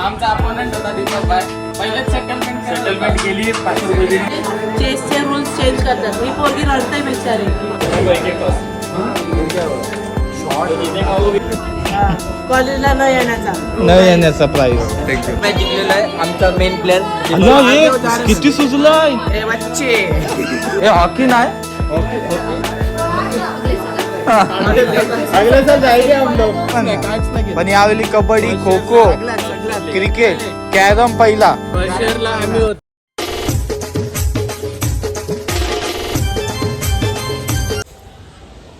आमचा अपोनंट होता दीपक भाई. पहिलेच सेटलमेंट सेटलमेंट केली पाचशे रुपये दिली चेसचे रूल्स चेंज करतात. ही पोरगी रडते बिचारी. कॉलेजला न येण्याचा. न येण्याचा प्राइस मॅच जिंकलेला आहे आमचा मेन प्लॅन किती ए बच्चे. हे हॉकी नाही? पण यावेळी कबड्डी खो खो क्रिकेट कॅरम पहिला.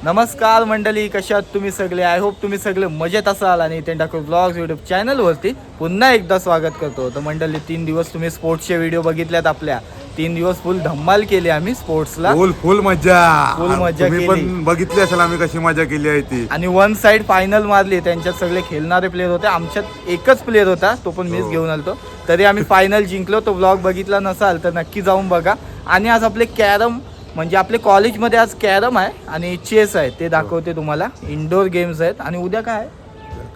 नमस्कार मंडळी कशा आहात तुम्ही सगळे? आय होप तुम्ही सगळे मजेत असाल आणि ते टाकू ब्लॉग्स युट्यूब चॅनलवरती पुन्हा एकदा स्वागत करतो. तर मंडळी तीन दिवस तुम्ही स्पोर्ट्सचे व्हिडिओ बघितल्यात आपल्या. तीन दिवस फुल धम्माल केली आम्ही स्पोर्ट्सला फुल फुल मजा फुल मजा तुम्ही केली. पण बघितली असेल आम्ही कशी मजा केली आहे ती. आणि वन साइड फायनल मारली. त्यांच्यात सगळे खेळणारे प्लेअर होते. आमच्यात एकच प्लेअर होता तो पण मीच हो. घेऊन आलतो. तरी आम्ही फायनल जिंकलो. तो ब्लॉग बघितला नसाल तर नक्की जाऊन बघा. आणि आज आपले कॅरम म्हणजे आपले कॉलेजमध्ये आज कॅरम आहे आणि चेस आहे ते दाखवते तुम्हाला. इंडोर गेम्स आहेत. आणि उद्या काय? आहे?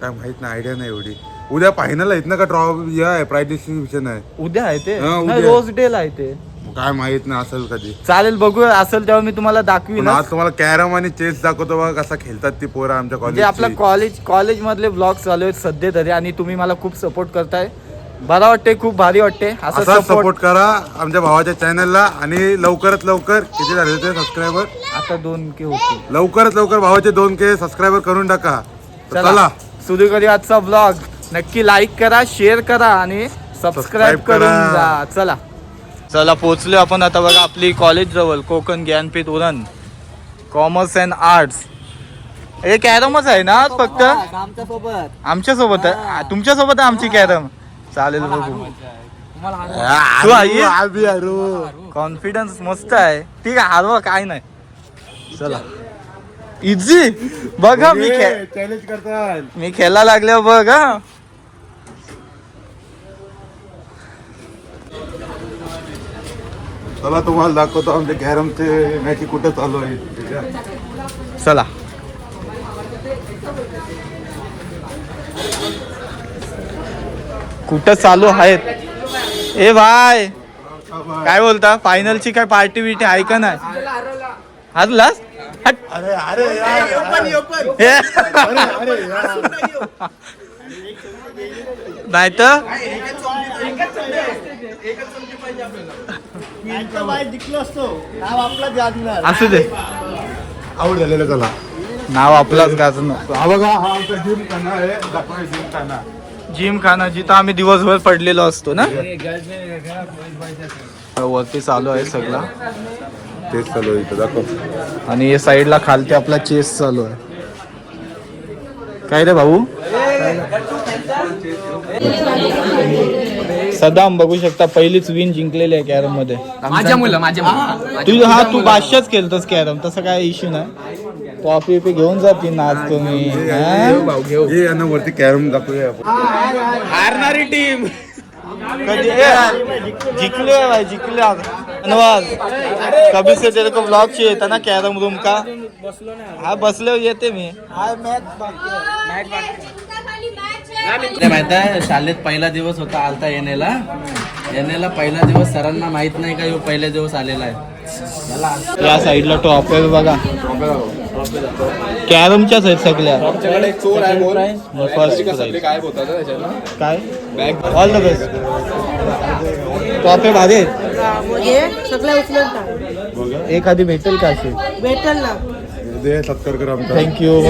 काय माहीत नाही आयडिया नाही एवढी. उद्या फायनल आहेत ना का ड्रॉ आहे प्राईज डिस्ट्रीब्युशन आहे. उद्या आहे ते? हा, उद्या. नाही, रोज डेला आहे ते. काय माहीत नाही असेल कधी. चालेल बघूया असेल तेव्हा मी तुम्हाला पण दाखवीन आज तुम्हाला कॅरम आणि चेस दाखवतो बघा कसा खेळतात ती पोरं आमच्या म्हणजे आपला कॉलेज कॉलेज कॉलेजमधले ब्लॉग चालू आहेत सध्या तरी आणि तुम्ही मला खूप सपोर्ट करताय. बरा वाटते खूप भारी वाटते असं सपोर्ट करा आमच्या भावाच्या चॅनलला आणि लवकरात लवकर किती झाले ते सबस्क्रायबर आता दोन के होतील लवकरात लवकर भावाचे दोन के सबस्क्रायबर करून टाका. तर चला सुरू करूया आजचा ब्लॉग नक्की लाईक करा शेअर करा आणि सबस्क्राईब करून. जा. चला. चला पोचलो आपण आता बघा आपली कॉलेज जवळ Konkan Dnyanpeeth Uran commerce and arts हे कॅरमच आहे ना आज फक्त? आमच्यासोबत आमच्यासोबत आहे. तुमच्यासोबत आहे आमची कॅरम? चालेल बघू. तू आई कॉन्फिडन्स मस्त आहे. ठीक आहे हरवा काय नाही. चला. इझी बघा मी खेळ चॅलेंज करतात मी खेळायला लागल्यावर बघ हा. चला तुम्हाला दाखवतो आमच्या कॅरमचे मॅच कुठे चालू आहे. चला. कुठं चालू आहेत? ए भाय काय बोलता? फायनलची काय पार्टी बिटी आहे का नाही? हरलास? हट. अरे अरे हे. नाही तर असू दे. आवड झालेलं चला नाव आपलाच गाजणं हा बघा हा आमचा जिम खाना आहे. दाखवा जिम खाना जिम खाना जिथं आम्ही दिवसभर पडलेलो असतो ना? वरती चालू आहे सगळं. तेच चालू आहे इथं दाखव. आणि या साईडला खालते आपला चेस चालू आहे. काय रे भाऊ? सदाम बघू शकता पहिलीच विन जिंकलेली आहे कॅरममध्ये. माझ्या मुलं माझ्या मुलं. तू हा तू बादशाच खेळतोस कॅरम तसं काय इश्यू नाही. कॉफी बिफी घेऊन जातील ना आज तुम्ही. हा? यांना वरती कॅरम दाखवूया आपण. हारणारी टीम. कधी ए, जिंकले है भाई जिंकले नवाज कभी से तेरे को ब्लॉग चाहिए था ना कैरम रूम का? हा बसले येते मी. नाही माहीत आहे शाळेत पहिला दिवस होता आलता येणेला येणेला पहिला दिवस सरांना माहीत नाही का ह्यो पहिला दिवस आलेला आहे. या साईडला टॉप आहे बघा. कॅरमच्याच आहेत सगळ्या. फर्स्ट काय? ऑल द बेस्ट टॉप आहे भारी आहेत. हे सगळ्या उचलून टाक. एखादी भेटेल का अशी? भेटेल ना. दे सत्कार कर आमचा. थँक्यू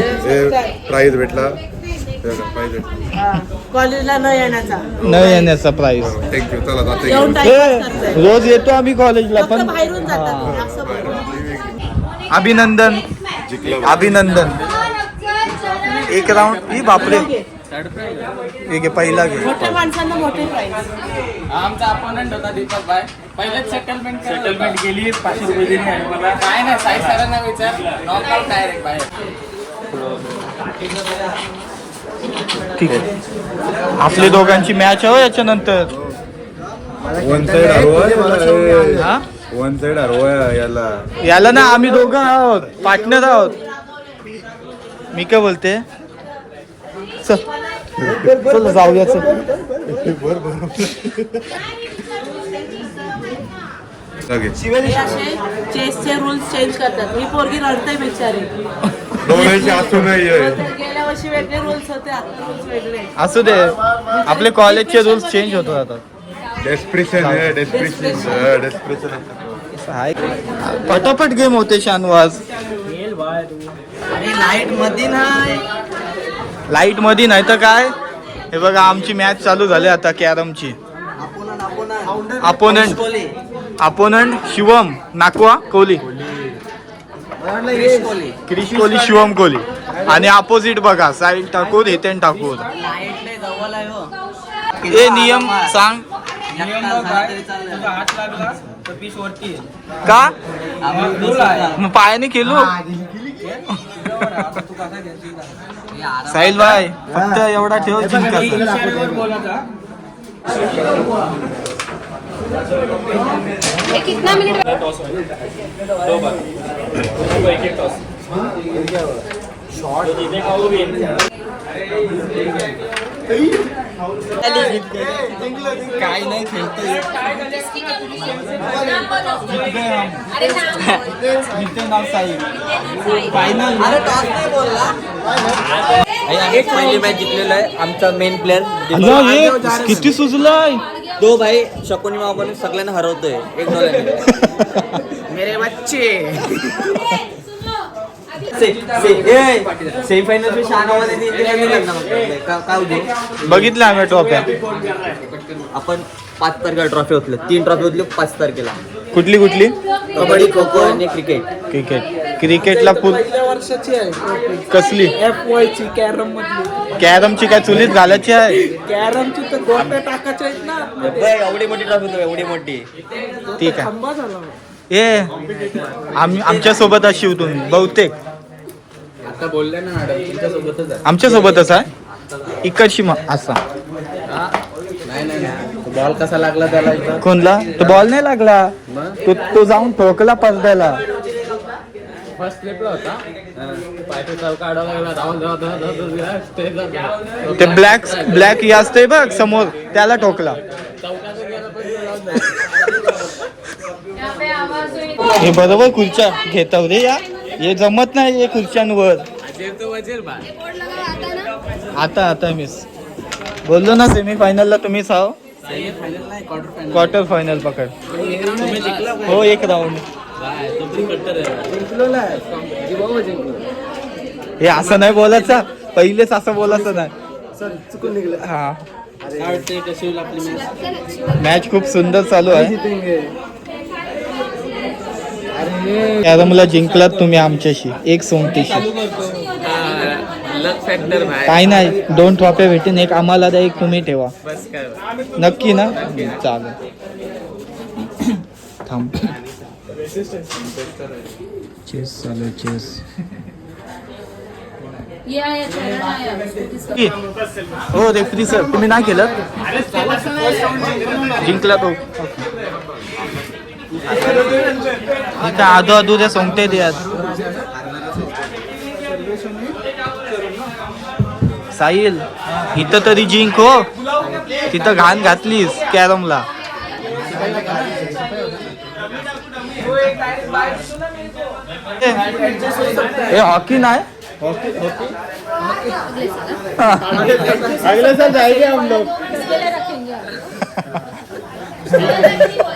प्राईज भेटला. प्राईज भेटला. कॉलेजला न येण्याचा. न येण्याचा प्राइस थँक्यू चला जाते. रोज येतो आम्ही कॉलेजला फक्त पण बाहेरून जातात. ते, असं बरं. अभिनंदन. अभिनंदन. एक राऊंड ही बापरे. आहे, पहिला घे. मोठ्या माणसांना मोठे प्राईज आमचा अपोनंट होता दीपक भाई. पहिलेच सेटलमेंट सेटलमेंट केली पाचशे रुपये दिली. आणि मला काय नाही साई सरांना विचार. नॉकआउट डायरेक्ट बाहेर. ठीक आहे. आपली दोघांची मॅच आहे हो याच्यानंतर. वन साइड हरवा हा? वन साइड हरवा याला. याला ना आम्ही दोघं आहोत. पार्टनर आहोत. मी काय बोलते? चल. चल जाऊया चल. लगेच असे चेसचे रूल्स चेंज करतात. ही पोरगी रडते बिचारी. दोघांची असू नाहीये गेल्या वर्षी वेगळे रूल्स होते आता रूल्स वेगळे. असू दे. आपले कॉलेजचे रूल्स चेंज होत राहतात डेस्प्रेशन आहे डेस्प्रेशन डेस्प्रेशन हाय. पटापट गेम होते शानवाज लाइटमध्ये नाही. लाइटमध्ये नाही तर काय? हे बघा आमची मॅच चालू झाली आता कॅरमची. Opponent opponent Shivam नाकवा Kohli. क्रिश कोहली शिवम कोहली. आणि अपोजिट बघा साईड टाकून हितेन टाकून हे नियम सांग. का? मग पायाने खेळू साहिल भाई फक्त एवढा ठेव कितना मिनट काय नाही खेळतोय अरे नाम नाव साहिल एक पहिली मॅच जिंकलेला आहे आमचा मेन प्लेअर किती सुचलाय तो भाई शकुनी मामा सगळ्यांना हरवतोय एक डॉलर मेरे बच्चे सेमीफायनल में शहाणामध्ये काय होते बघितलं आम्ही ट्रॉफ्या आपण पाच तारखेला ट्रॉफी होतले. तीन ट्रॉफी होतली पाच तारखेला. कुठली कुठली? कबड्डी खो खो आणि क्रिकेट क्रिकेट क्रिकेटला फुल कसली? एफ वाय ची कॅरम मधली. कॅरमची काय चुलीत घालायची आहे? कॅरमची तर गोट्या टाकायच्या आहेत ना एवढी मोठी ट्रॉफी एवढी मोठी. ठीक आहे. ए आम्ही आमच्यासोबत अशी होतून बहुतेक. आता बोलले ना मॅडम तुमच्या सोबतच आहे. आमच्या सोबतच आहे. इकडची मग असा. नाही नाही नाही. बॉल कसा लागला त्याला इथं? कोणला? तो बॉल नाही लागला. तो तो जाऊन ठोकला पडद्याला. फर्स्ट स्लिपला होता. पायथो चौका आडावा लागला. धावून धावत धावत धावत ते जात. ते ब्लॅक ब्लॅक हे असते बघ समोर. त्याला ठोकला. हे बरोबर खुर्च्या घेताव रे या. हे जमत नाही हे खुर्च्यांवर आता आता मिस बोललो ना सेमी फायनलला quarter final. क्वार्टर फायनल पकड तुम्ही? हो एक राऊंड. हे असं नाही बोलायचं पहिलेच असं बोलायचं नाही हा होईल आपली match? मॅच खूप सुंदर चालू आहे कॅरमला जिंकलात तुम्ही आमच्याशी. एक factor भाई. काय नाही दोन ट्रॉफ्या भेटेन एक आम्हाला द्या एक तुम्ही ठेवा. बस कर. नक्की ना? चालेल. थांब. चेस चालू चेस ये आया चला आया हो रेफ्री सर तुम्ही नाही केलं? जिंकला तो. इथं आधो आधो त्या सोंगते द्यात साहिल इथं तरी जिंक हो. तिथं घाण घातलीस कॅरमला. ए हॉकी नाही? अगले साल जाएंगे हम लोग.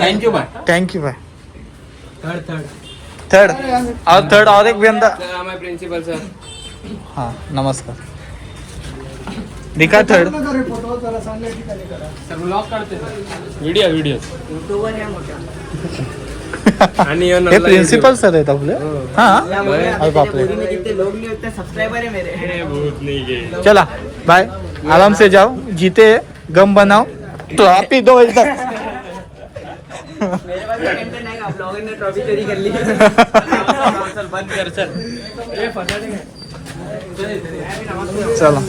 Thank you, bye. Thank you bye third third और थर्ड और एक भी बंदा प्रिन्सिपल सर हाँ नमस्कार दिखा थर्ड सर ब्लॉग काढते व्हिडिओ व्हिडिओ आणि हे प्रिन्सिपल सर आहेत आपले हा अरे बापरे चला बाय आराम से जाओ जीते गम बनाओ। तो आप ही दो इधर चला।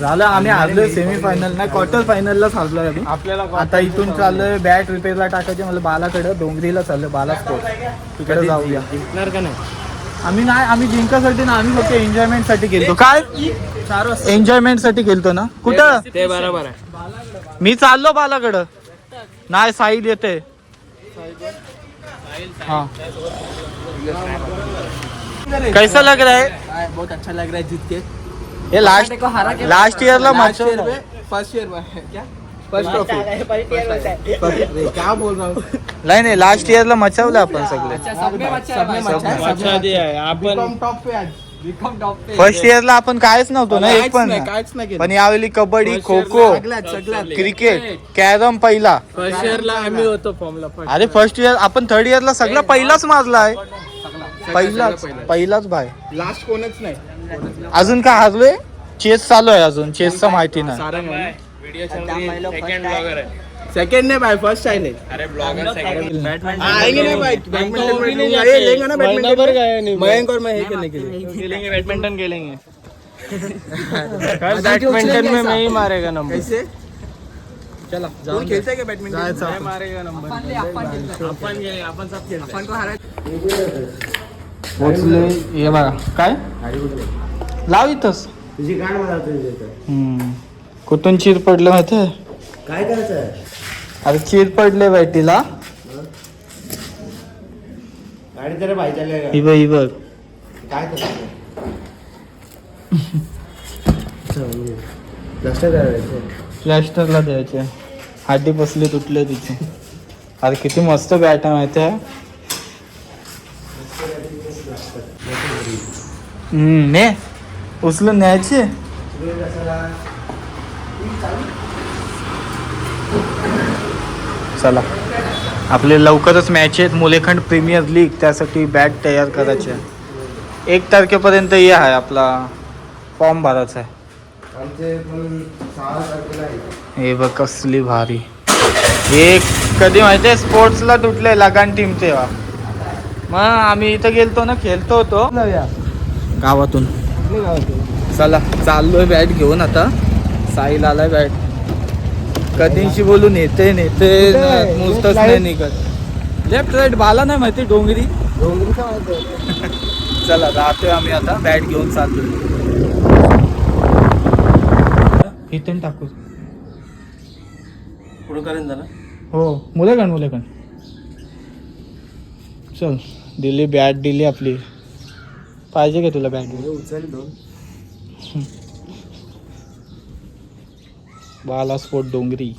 झालं आम्ही हारलोय सेमी फायनल नाही क्वार्टर फायनललाच हारलोय आम्ही. आपल्याला आता इथून चाललोय बॅट रिपेअरला टाकायचे मला बालाकडे डोंगरीला चाललोय बाला स्पोर्ट तिकडे जाऊया. जिंकणार का नाही? आम्ही नाही आम्ही जिंकासाठी ना आम्ही फक्त एन्जॉयमेंटसाठी गेलतो. काय? एन्जॉयमेंटसाठी गेलतो ना? कुठं? ते बरोबर आहे. मी चाललो बालाकडं नाही साईल येते. हा. कैसा लग रहा है? बहुत अच्छा लग रहा है जीत के। ये लास्ट लास्ट ईयर ला फर्स्ट ईयर में क्या? फर्स्ट ट्रॉफी क्या बोल रहा हूँ? नाही नाही लास्ट ईयर ला मचावलं आपण सगळे. सबने मचा है आपण टॉप पे आज. बीकॉम टॉप पे. फर्स्ट इयर ला आपण कायच नव्हतो ना एक पण. पण यावेळी कबड्डी खो खो क्रिकेट कॅरम पहिला. फर्स्ट इयरला आम्ही होतो फॉर्मला अरे फर्स्ट इयर आपण थर्ड इयर ला सगळं पहिलाच माजला आहे पहिलाच पहिलाच. बाय लास्ट कोणच नाही. अजून काय हरलोय? चेस चालू आहे अजून चेसचं माहिती नाही. सारा नाही व्हिडिओ सेकंड ब्लॉगर आहे सेकंड नहीं भाई फ़र्स्ट आए नहीं अरे ब्लॉगर सेकंड आएँगे नहीं भाई बैडमिंटन में लूँगा। ये लेंगे ना बैडमिंटन मयंक और मैं ही खेलने के लिए। खेलेंगे बैडमिंटन खेलेंगे। कल बैडमिंटन में मैं ही मारेगा नंबर। कैसे? चला जाओ खेलते क्या बैडमिंटन मैं मारेगा नंबर। खेळ आपण सब खेळतो अपन को हरा पोचले हे बघा काय? लाव इथंच तुझी गाड मला हम्म. कुठून चीर पडलं माहितीये काय करायचं अरे चीर पडले बैटीला गाडी तरी पाहिजे ही बघ ही बघ. काय करायचं लक्ष करायचं प्लॅस्टरला द्यायचे. हाडी बसली तुटले तिचे. अरे किती मस्त बॅट आहे माहिती आहे. हम्म, ने. उचलून न्यायचे? चला. आपले लवकरच मॅच आहेत. मुलेखंड प्रीमियर लीग त्यासाठी बॅट तयार करायचे आहे. एक तारखेपर्यंत हे आहे आपला फॉर्म भरायचा आहे. आहे. हे बघ कसली भारी. हे कधी माहितीये? स्पोर्ट्सला तुटले लगान टीम तेव्हा. मग आम्ही इथं गेलतो ना खेळतो होतो. गावातून. चला चाललोय बॅट घेऊन आता. साईल आलाय बॅट कधीशी बोलून येते नेते नुसतंच नाही निघत. लेफ्ट राईट बाला नाही माहिती डोंगरी. चला राहतोय आम्ही आता. बॅट घेऊन चाललोय. इथून टाकू. पुढे करेन जरा. हो मुलेकण मुलेकण चल दिली बॅट दिली आपली. पाहिजे का तुला बॅट उचल दोन. बालास्फोट डोंगरी.